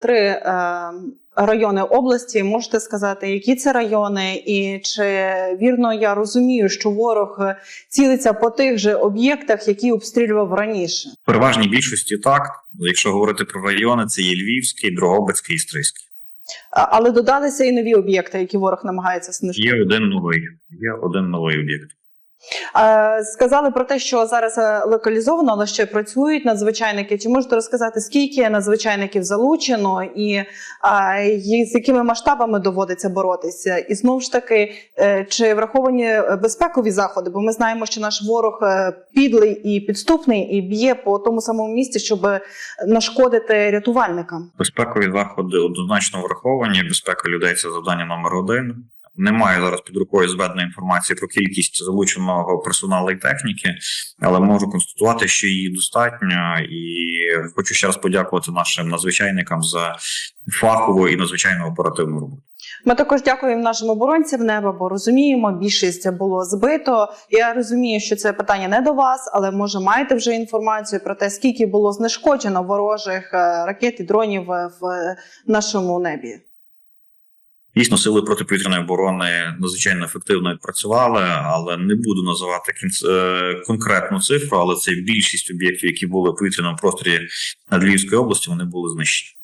три е, райони області. Можете сказати, які це райони, і чи вірно я розумію, що ворог е, цілиться по тих же об'єктах, які обстрілював раніше? В переважній більшості так. Якщо говорити про райони, це є Львівський, Дрогобицький і Стрийський. Але додалися і нові об'єкти, які ворог намагається знищити. Є один новий. Є один новий об'єкт. Е, Сказали про те, що зараз е, локалізовано, але ще працюють надзвичайники. Чи можете розказати, скільки надзвичайників залучено, і, і з якими масштабами доводиться боротися? І знову ж таки, е, чи враховані е, безпекові заходи? Бо ми знаємо, що наш ворог е, підлий і підступний, і б'є по тому самому місці, щоб нашкодити рятувальникам. Безпекові заходи однозначно враховані. Безпека людей це завдання номер один. Немає зараз під рукою зведеної інформації про кількість залученого персоналу і техніки, але можу констатувати, що її достатньо, і хочу ще раз подякувати нашим надзвичайникам за фахову і надзвичайно оперативну роботу. Ми також дякуємо нашим оборонцям неба, бо розуміємо, більшість було збито. Я розумію, що це питання не до вас, але може маєте вже інформацію про те, скільки було знешкоджено ворожих е, ракет і дронів е, в нашому небі. Дійсно, сили протиповітряної оборони надзвичайно ефективно відпрацювали, але не буду називати кінц... е, конкретну цифру, але це більшість об'єктів, які були в повітряному просторі над Львівською областю, вони були знищені.